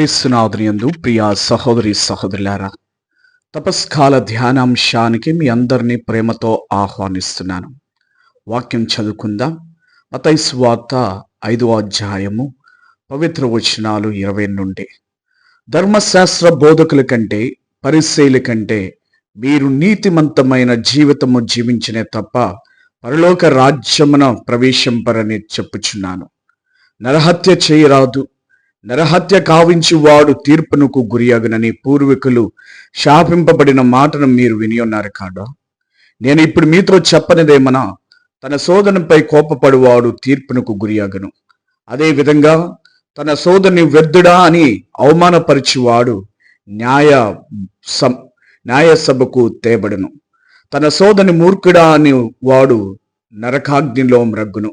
క్రీస్తునాథునియందు ప్రియా సహోదరి సహోదరులారా తపస్కాల ధ్యానాంశానికి మీ అందరినీ ప్రేమతో ఆహ్వానిస్తున్నాను. వాక్యం చదువుకుందాం. మతైస్వార్త ఐదో అధ్యాయము పవిత్ర వచనాలు ఇరవై నుండి. ధర్మశాస్త్ర బోధకుల కంటే పరిశైల కంటే మీరు నీతిమంతమైన జీవితము జీవించనే తప్ప పరలోక రాజ్యమున ప్రవేశింపరని చెప్పుచున్నాను. నరహత్య చేయరాదు నరహత్య కావించి వాడు తీర్పునకు గురియగునని పూర్వీకులు శాపింపబడిన మాటను మీరు విని ఉన్నారు కాడా? నేను ఇప్పుడు మీతో చెప్పనిదేమనా తన సోదరునిపై కోపపడువాడు తీర్పునకు గురియాగను. అదేవిధంగా తన సోదరుని వ్యర్థుడా అని అవమానపరిచివాడు న్యాయ సం న్యాయ సభకు తేబడును. తన సోదరుని మూర్ఖుడా అని వాడు నరకాగ్నిలో మ్రగ్గును.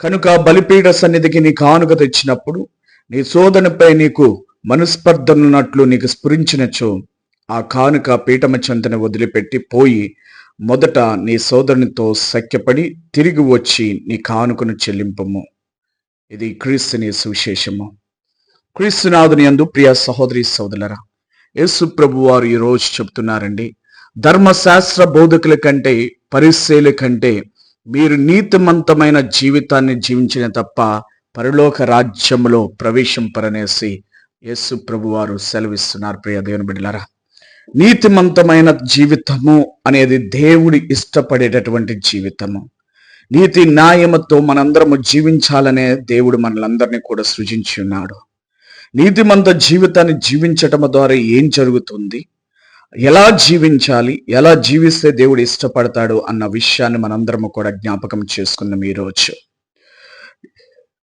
కనుక బలిపీఠ సన్నిధికి నీ కానుక తెచ్చినప్పుడు నీ సోదరునిపై నీకు మనస్పర్ధనున్నట్లు నీకు స్ఫురించినచో ఆ కానుక పీఠమ వదిలిపెట్టి పోయి మొదట నీ సోదరునితో సఖ్యపడి తిరిగి వచ్చి నీ కానుకను చెల్లింపము. ఇది క్రీస్తుని సువిశేషము. క్రీస్తునాథుని యందు ప్రియ సహోదరి సోదరులరా యేసు ప్రభు వారు ఈరోజు చెప్తున్నారండి ధర్మశాస్త్ర బోధకుల కంటే పరిశీల కంటే మీరు నీతిమంతమైన జీవితాన్ని జీవించిన తప్ప పరలోక రాజ్యములో ప్రవేశింపరనేసి యేసు ప్రభు వారు సెలవిస్తున్నారు ప్రియ దేవుని బిడ్డలారా. నీతిమంతమైన జీవితము అనేది దేవుడి ఇష్టపడేటటువంటి జీవితము. నీతి న్యాయముతో మనందరము జీవించాలనే దేవుడు మనలందరినీ కూడా సృజించి ఉన్నాడు. నీతిమంత జీవితాన్ని జీవించటం ద్వారా ఏం జరుగుతుంది? ఎలా జీవించాలి? ఎలా జీవిస్తే దేవుడు ఇష్టపడతాడు? అన్న విషయాన్ని మనందరము కూడా జ్ఞాపకం చేసుకున్నాం ఈరోజు.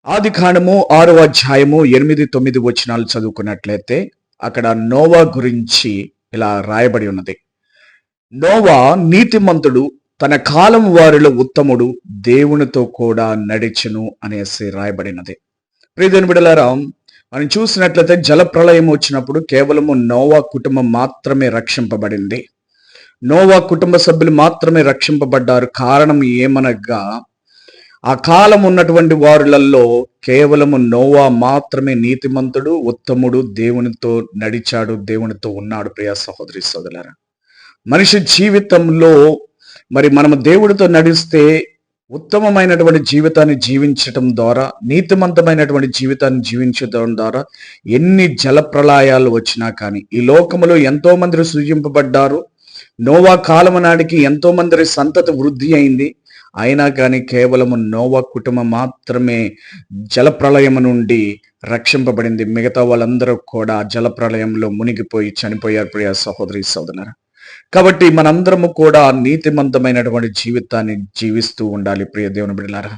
ఆది కాండము ఆరో అధ్యాయము ఎనిమిది తొమ్మిది వచనాలు చదువుకున్నట్లయితే అక్కడ నోవా గురించి ఇలా రాయబడి ఉన్నది. నోవా నీతిమంతుడు తన కాలం వారిలో ఉత్తముడు దేవునితో కూడా నడిచెను అనేసి రాయబడినది. ప్రియదేని బిడలారా మనం చూసినట్లయితే జల ప్రళయం వచ్చినప్పుడు కేవలము నోవా కుటుంబం మాత్రమే రక్షింపబడింది. నోవా కుటుంబ సభ్యులు మాత్రమే రక్షింపబడ్డారు. కారణం ఏమనగా ఆ కాలం ఉన్నటువంటి వారులలో కేవలము నోవా మాత్రమే నీతిమంతుడు ఉత్తముడు దేవునితో నడిచాడు దేవునితో ఉన్నాడు ప్రియ సహోదరి సోదరులారా. మనిషి జీవితంలో మరి మనము దేవుడితో నడిస్తే ఉత్తమమైనటువంటి జీవితాన్ని జీవించటం ద్వారా నీతిమంతమైనటువంటి జీవితాన్ని జీవించడం ద్వారా ఎన్ని జలప్రళయాలు వచ్చినా కానీ ఈ లోకములో ఎంతో మంది సృజింపబడ్డారు. నోవా కాలము నాటికి ఎంతో మంది సంతతి వృద్ధి అయింది. అయినా కానీ కేవలము నోవా కుటుంబం మాత్రమే జల నుండి రక్షింపబడింది. మిగతా వాళ్ళందరూ కూడా జలప్రలయంలో మునిగిపోయి చనిపోయారు. ప్రియ సహోదరి సోదరు కాబట్టి మనందరము కూడా నీతిమంతమైనటువంటి జీవితాన్ని జీవిస్తూ ఉండాలి. ప్రియ దేవుని బిడ్డలారా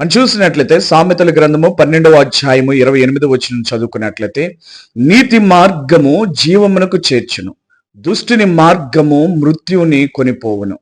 మనం చూసినట్లయితే సామెతల గ్రంథము పన్నెండవ అధ్యాయము ఇరవై ఎనిమిది వచ్చిన చదువుకున్నట్లయితే నీతి మార్గము జీవమునకు చేర్చును దుష్టుని మార్గము మృత్యుని కొనిపోవును.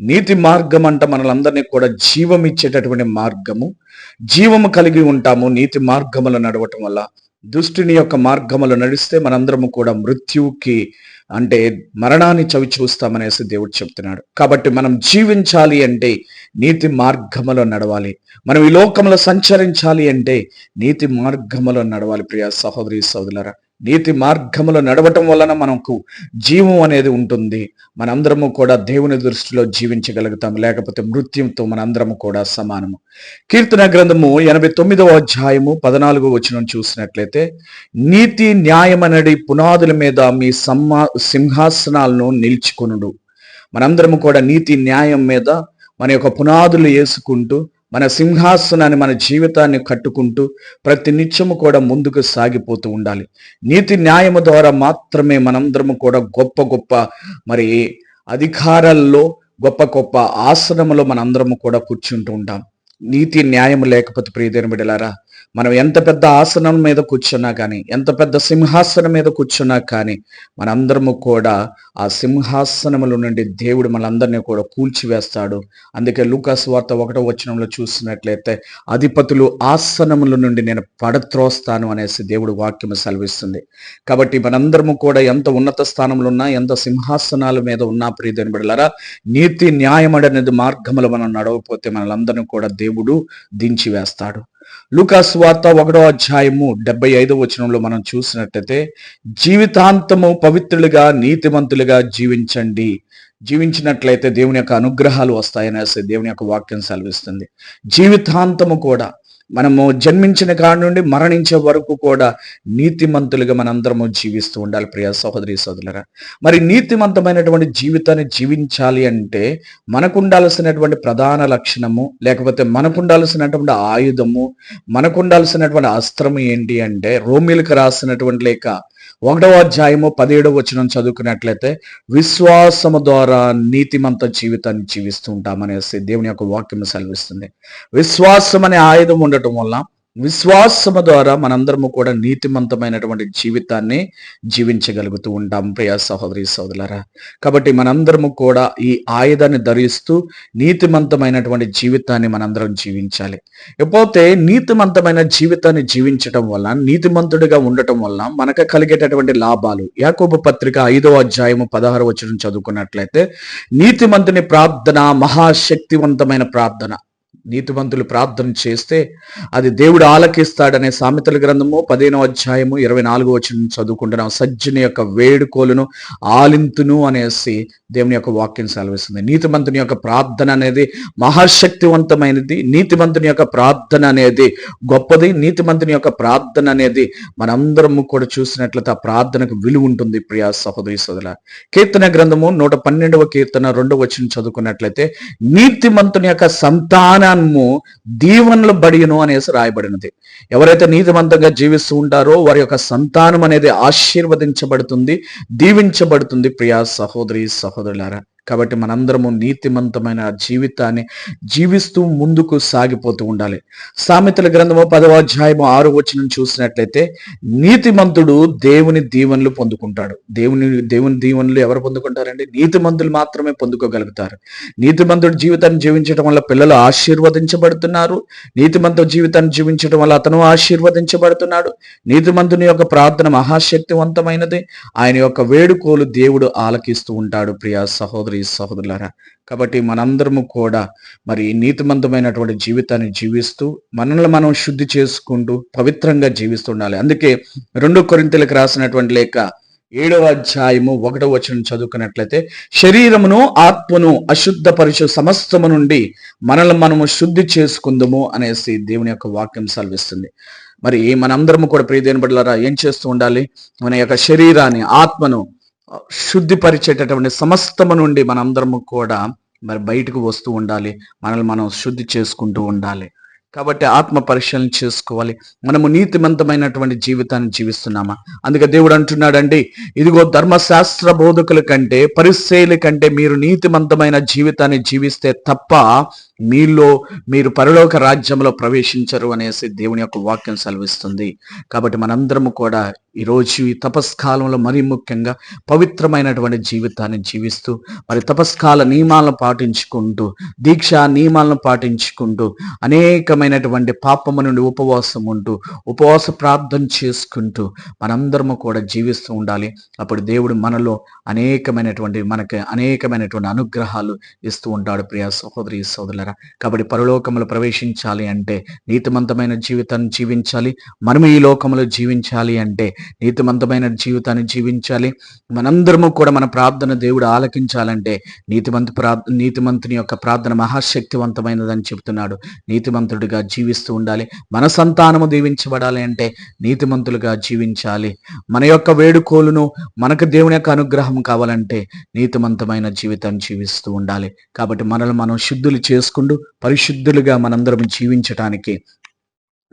నీతి మార్గం అంట మనలందరినీ కూడా జీవం ఇచ్చేటటువంటి మార్గము. జీవము కలిగి ఉంటాము నీతి మార్గములు నడవటం వల్ల. దుష్టుని యొక్క మార్గములు నడిస్తే మనందరము కూడా మృత్యువుకి అంటే మరణాన్ని చవి చూస్తామనేసి దేవుడు చెప్తున్నాడు. కాబట్టి మనం జీవించాలి అంటే నీతి మార్గములో నడవాలి. మనం ఈ లోకంలో సంచరించాలి అంటే నీతి మార్గములో నడవాలి ప్రియ సహోదరి సోదరులరా. నీతి మార్గములో నడవటం వలన మనకు జీవం అనేది ఉంటుంది. మనందరము కూడా దేవుని దృష్టిలో జీవించగలుగుతాం లేకపోతే మృత్యుంతో మనందరము కూడా సమానము. కీర్తన గ్రంథము ఎనభై తొమ్మిదవ అధ్యాయము పద్నాలుగో వచనం చూసినట్లయితే నీతి న్యాయమనడి పునాదుల మీద మీ సమ్మా సింహాసనాలను నిల్చుకొనుడు. మనందరము కూడా నీతి న్యాయం మీద మన యొక్క పునాదులు వేసుకుంటూ మన సింహాసనాన్ని మన జీవితాన్ని కట్టుకుంటూ ప్రతి నిత్యము కూడా ముందుకు సాగిపోతూ ఉండాలి. నీతి న్యాయము ద్వారా మాత్రమే మనందరము కూడా గొప్ప గొప్ప మరి అధికారాల్లో గొప్ప గొప్ప ఆసనములో మనందరము కూడా కూర్చుంటూ ఉంటాం. నీతి న్యాయం లేకపోతే ప్రియదేని బిడలారా మనం ఎంత పెద్ద ఆసనం మీద కూర్చున్నా కానీ ఎంత పెద్ద సింహాసనం మీద కూర్చున్నా కానీ మనందరము కూడా ఆ సింహాసనముల నుండి దేవుడు మనందరినీ కూడా కూల్చివేస్తాడు. అందుకే లూకాస్ వార్త ఒకటో వచనంలో చూసినట్లయితే అధిపతులు ఆసనముల నుండి నేను పడత్రోస్తాను అనేసి దేవుడు వాక్యము సెలవిస్తుంది. కాబట్టి మనందరము కూడా ఎంత ఉన్నత స్థానంలో ఉన్నా ఎంత సింహాసనాల మీద ఉన్నా ప్రియదని బిడలరా నీతి న్యాయం అనేది మార్గములు మనం నడవకపోతే మనలందరినీ కూడా దేవుడు దించి వేస్తాడు లూకాస్ వార్త ఒకటో అధ్యాయము డెబ్బై ఐదో వచనంలో మనం చూసినట్టయితే జీవితాంతము పవిత్రులుగా నీతిమంతులుగా జీవించండి. జీవించినట్లయితే దేవుని యొక్క అనుగ్రహాలు వస్తాయనేసి దేవుని యొక్క వాక్యం సెలవిస్తుంది. జీవితాంతము కూడా మనము జన్మించిన కాడి నుండి మరణించే వరకు కూడా నీతిమంతులుగా మనందరము జీవిస్తూ ఉండాలి ప్రియ సహోదరి సోదరులరా. మరి నీతిమంతమైనటువంటి జీవితాన్ని జీవించాలి అంటే మనకు ఉండాల్సినటువంటి ప్రధాన లక్షణము లేకపోతే మనకు ఉండాల్సినటువంటి ఆయుధము మనకు ఉండాల్సినటువంటి అస్త్రము ఏంటి అంటే రోమిలకు రాసినటువంటి లేక ఒకటవ అధ్యాయము పదిహేడవ వచనం చదువుకున్నట్లయితే విశ్వాసము ద్వారా నీతిమంత జీవితాన్ని జీవిస్తూ ఉంటామనేసి దేవుని యొక్క వాక్యం సెలవిస్తుంది. విశ్వాసం అనే ఆయుధం ఉండటం వల్ల విశ్వాసము ద్వారా మనందరము కూడా నీతిమంతమైనటువంటి జీవితాన్ని జీవించగలుగుతూ ఉంటాం ప్రియా సహోదరి సోదరులరా. కాబట్టి మనందరము కూడా ఈ ఆయుధాన్ని ధరిస్తూ నీతిమంతమైనటువంటి జీవితాన్ని మనందరం జీవించాలి. ఇకపోతే నీతిమంతమైన జీవితాన్ని జీవించటం వల్ల నీతిమంతుడిగా ఉండటం వల్ల మనకు కలిగేటటువంటి లాభాలు యాకోబు పత్రిక ఐదో అధ్యాయము పదహారు వచ్చిన చదువుకున్నట్లయితే నీతిమంతుని ప్రార్థన మహాశక్తివంతమైన ప్రార్థన నీతివంతులు ప్రార్థన చేస్తే అది దేవుడు ఆలకిస్తాడనే సామెతల గ్రంథము పదిహేనో అధ్యాయము ఇరవై నాలుగో వచ్చిన చదువుకుంటున్నాం. సజ్జుని యొక్క వేడుకోలును ఆలింతును అనేసి దేవుని యొక్క వాక్యం సెలవిస్తుంది. నీతిమంతుని యొక్క ప్రార్థన అనేది మహాశక్తివంతమైనది. నీతిమంతుని యొక్క ప్రార్థన అనేది గొప్పది. నీతిమంతుని యొక్క ప్రార్థన అనేది మనందరము కూడా చూసినట్లయితే ఆ ప్రార్థనకు విలువ ఉంటుంది ప్రియా సహోదరి సోదర కీర్తన గ్రంథము నూట పన్నెండవ కీర్తన రెండవ వచ్చిన చదువుకున్నట్లయితే నీతిమంతుని యొక్క సంతానము దీవెనలు బడియును అనేసి రాయబడినది. ఎవరైతే నీతివంతంగా జీవిస్తూ ఉంటారో వారి యొక్క సంతానం అనేది ఆశీర్వదించబడుతుంది దీవించబడుతుంది. ప్రియా సహోదరి సహోదరులారా కాబట్టి మనందరము నీతిమంతమైన జీవితాన్ని జీవిస్తూ ముందుకు సాగిపోతూ ఉండాలి. సామెతల గ్రంథము పదవ అధ్యాయము ఆరు వచ్చిన చూసినట్లయితే నీతిమంతుడు దేవుని దీవెనలు పొందుకుంటాడు. దేవుని దేవుని దీవెనలు ఎవరు పొందుకుంటారండి? నీతిమంతులు మాత్రమే పొందుకోగలుగుతారు. నీతిమంతుడు జీవితాన్ని జీవించడం వల్ల పిల్లలు ఆశీర్వదించబడుతున్నారు. నీతిమంతుడు జీవితాన్ని జీవించడం వల్ల అతను ఆశీర్వదించబడుతున్నాడు. నీతిమంతుని యొక్క ప్రార్థన మహాశక్తివంతమైనది. ఆయన యొక్క వేడుకోలు దేవుడు ఆలకిస్తూ ఉంటాడు ప్రియా సహోదరి సహోదరులారా కాబట్టి మనందరము కూడా మరి నీతిమంతమైనటువంటి జీవితాన్ని జీవిస్తూ మనల్ని మనం శుద్ధి చేసుకుంటూ పవిత్రంగా జీవిస్తుండాలి అందుకే రెండు కొరింతలకు రాసినటువంటి లేక ఏడవ అధ్యాయము ఒకటవ వచనం చదువుకున్నట్లయితే శరీరమును ఆత్మను అశుద్ధపరిచు సమస్తము నుండి మనల్ని మనము శుద్ధి చేసుకుందాము అనేసి దేవుని యొక్క వాక్యం సెలవిస్తుంది. మరి మనందరము కూడా ప్రియదేని బడ్లారా ఏం చేస్తూ ఉండాలి? మన యొక్క శరీరాన్ని ఆత్మను శుద్ధిపరిచేటటువంటి సమస్తము నుండి మనందరము కూడా మరి బయటకు వస్తూ ఉండాలి. మనల్ని మనం శుద్ధి చేసుకుంటూ ఉండాలి. కాబట్టి ఆత్మ పరిశీలన చేసుకోవాలి. మనము నీతిమంతమైనటువంటి జీవితాన్ని జీవిస్తున్నామా? అందుకే దేవుడు అంటున్నాడండి ఇదిగో ధర్మశాస్త్ర బోధకుల కంటే పరిశైలి కంటే మీరు నీతిమంతమైన జీవితాన్ని జీవిస్తే తప్ప మీలో మీరు పరలోక రాజ్యంలో ప్రవేశించరు అనేసి దేవుని యొక్క వాక్యం సెలవిస్తుంది. కాబట్టి మనందరము కూడా ఈరోజు ఈ తపస్కాలంలో మరీ ముఖ్యంగా పవిత్రమైనటువంటి జీవితాన్ని జీవిస్తూ మరి తపస్కాల నియమాలను పాటించుకుంటూ దీక్ష నియమాలను పాటించుకుంటూ అనేకమైనటువంటి పాపము నుండి ఉపవాసం ఉంటూ ఉపవాస ప్రార్థన చేసుకుంటూ మనందరము కూడా జీవిస్తూ ఉండాలి. అప్పుడు దేవుడు మనలో అనేకమైనటువంటి మనకి అనేకమైనటువంటి అనుగ్రహాలు ఇస్తూ ఉంటాడు ప్రియ సహోదరి సోదరులరా. కాబట్టి పరలోకములు ప్రవేశించాలి అంటే నీతిమంతమైన జీవితాన్ని జీవించాలి. మనము ఈ లోకంలో జీవించాలి అంటే నీతిమంతమైన జీవితాన్ని జీవించాలి. మనందరము కూడా మన ప్రార్థన దేవుడు ఆలకించాలంటే నీతిమంత ప్రా నీతిమంతుని యొక్క ప్రార్థన మహాశక్తివంతమైనదని చెబుతున్నాడు నీతిమంతుడిగా జీవిస్తూ ఉండాలి. మన సంతానము దీవించబడాలి అంటే నీతిమంతులుగా జీవించాలి. మన యొక్క వేడుకోలును మనకు దేవుని యొక్క అనుగ్రహం కావాలంటే నీతిమంతమైన జీవితాన్ని జీవిస్తూ ఉండాలి. కాబట్టి మనల్ని మనం శుద్ధులు చేసుకుంటూ పరిశుద్ధులుగా మనందరం జీవించటానికి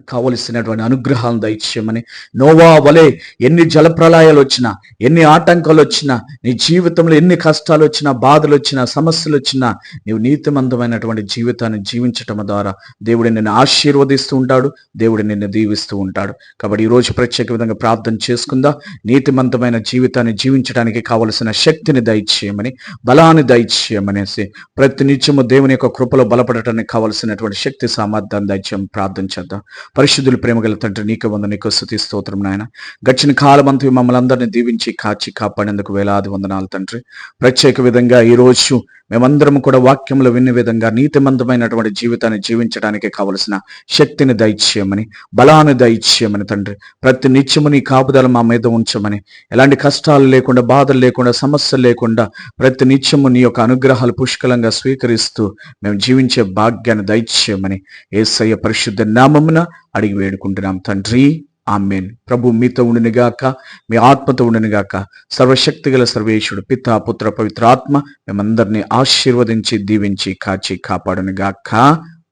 కావలసినటువంటి అనుగ్రహాలను దయచేయమని. నోవా వలె ఎన్ని జలప్రలయాలు వచ్చినా ఎన్ని ఆటంకాలు వచ్చినా నీ జీవితంలో ఎన్ని కష్టాలు వచ్చినా బాధలు వచ్చినా సమస్యలు వచ్చినా నీవు నీతిమంతమైనటువంటి జీవితాన్ని జీవించటం ద్వారా దేవుడు నిన్ను ఆశీర్వదిస్తూ ఉంటాడు దేవుడు నిన్ను దీవిస్తూ ఉంటాడు. కాబట్టి ఈరోజు రోజు ప్రత్యేక విధంగా ప్రార్థన చేసుకుందా. నీతిమంతమైన జీవితాన్ని జీవించడానికి కావలసిన శక్తిని దయచేయమని బలాన్ని దయచేయమనేసి ప్రతి నిత్యము దేవుని యొక్క కృపలో బలపడటానికి కావలసినటువంటి శక్తి సామర్థ్యాన్ని దయచేయమని ప్రార్థన చేద్దాం. పరిశుద్ధుల ప్రేమగల తండ్రి నీకు వంద నీకు స్థుతి స్తోత్రం నాయన. గడిచిన కాలమంతా మమ్మల్ని అందరినీ దీవించి కాచి కాపాడేందుకు వేలాది వందనాలు తండ్రి. ప్రత్యేక విధంగా ఈ రోజు మేమందరం కూడా వాక్యంలో వినే విధంగా నీతిమంతమైనటువంటి జీవితాన్ని జీవించడానికి కావలసిన శక్తిని దయచేయమని బలాన్ని దయచేయమని తండ్రి. ప్రతి నిత్యము నీ కాపుదల మా మీద ఉంచమని ఎలాంటి కష్టాలు లేకుండా బాధలు లేకుండా సమస్యలు లేకుండా ప్రతి నిత్యము నీ యొక్క అనుగ్రహాలు పుష్కలంగా స్వీకరిస్తూ మేము జీవించే భాగ్యాన్ని దయచేయమని ఏసయ్య పరిశుద్ధ నామమున అడిగి వేడుకుంటున్నాం. తండ్రి ఆమెన్. ప్రభు మీతో ఉండినిగాక మీ ఆత్మతో ఉండినిగాక సర్వశక్తి గల సర్వేశ్వరుడు పిత పుత్ర పవిత్ర ఆత్మ మేమందరినీ ఆశీర్వదించి దీవించి కాచి కాపాడునిగాక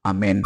ఆమెన్.